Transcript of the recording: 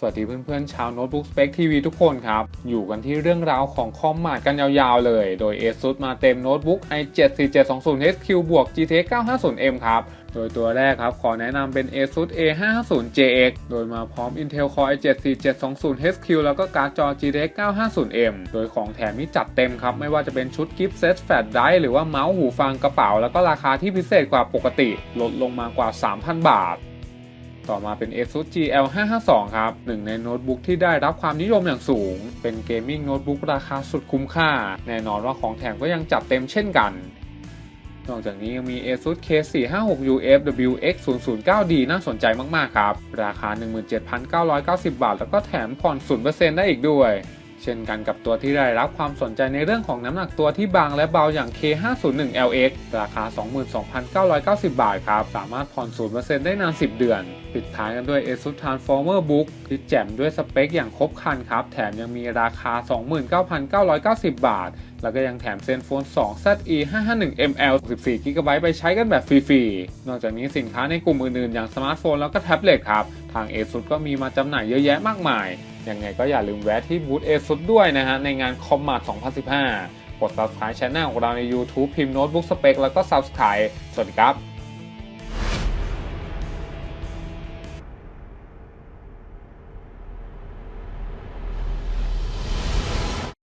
สวัสดีเพื่อนๆชาวโน้ตบุ๊กสเปคทีวีทุกคนครับ อยู่กันที่เรื่องราวของคอมมาดกันยาวๆเลย โดย ASUS มาเต็มโน้ตบุ๊ก i7 4720 HQ บวก GTX 950M ครับ โดยตัวแรกครับ ขอแนะนำเป็น ASUS A550JX โดยมาพร้อม Intel Core i7 4720 HQ แล้วก็การ์ดจอ GTX 950M โดยของแถมนี่จัดเต็มครับ ไม่ว่าจะเป็นชุดกิฟต์เซตแฟลชไดร์หรือว่าเมาส์หูฟังกระเป๋า แล้วก็ราคาที่พิเศษกว่าปกติ ลดลงมากว่า 3,000 บาท ต่อมาเป็น ASUS GL 552ครับหนึ่งในโน้ตบุ๊กที่ได้รับความนิยมอย่างสูง เป็นเกมมิ่งโน้ตบุ๊กราคาสุดคุ้มค่า แน่นอนว่าของแถมก็ยังจัดเต็มเช่นกัน นอกจากนี้ยังมี ASUS K456U FWX 009D น่าสนใจมาก ๆ ครับ ราคา 17,990 บาท แล้วก็แถมผ่อน0%ได้อีกด้วย เช่นกันกับตัวที่ได้รับความสนใจในเรื่องของน้ำหนักตัวที่บางและเบาอย่าง K501LX ราคา 22,990 บาทครับ สามารถผ่อน 0%ได้นาน 10 เดือน ปิดท้ายกันด้วย ASUS Transformer Book ที่แจ่มด้วยสเปคอย่างครบครันครับ แถมยังมีราคา 29,990 บาท แล้วก็ยังแถมเซนโฟน 2 ZE 551 ml 14 GB ไปใช้กันแบบฟรีๆ นอกจากนี้สินค้าในกลุ่มอื่นๆ อย่างสมาร์ทโฟนแล้วก็แท็บเล็ตครับ ทาง ASUS ก็มีมาจำหน่ายเยอะแยะมากมาย ยังไงก็อย่าลืมแวะที่บูธเอซุดด้วยนะฮะ ในงานคอมมาร์ท2015 กด subscribe ช่องของเราใน YouTube พิมพ์โน้ตบุ๊กสเปคแล้วก็ subscribe สวัสดีครับ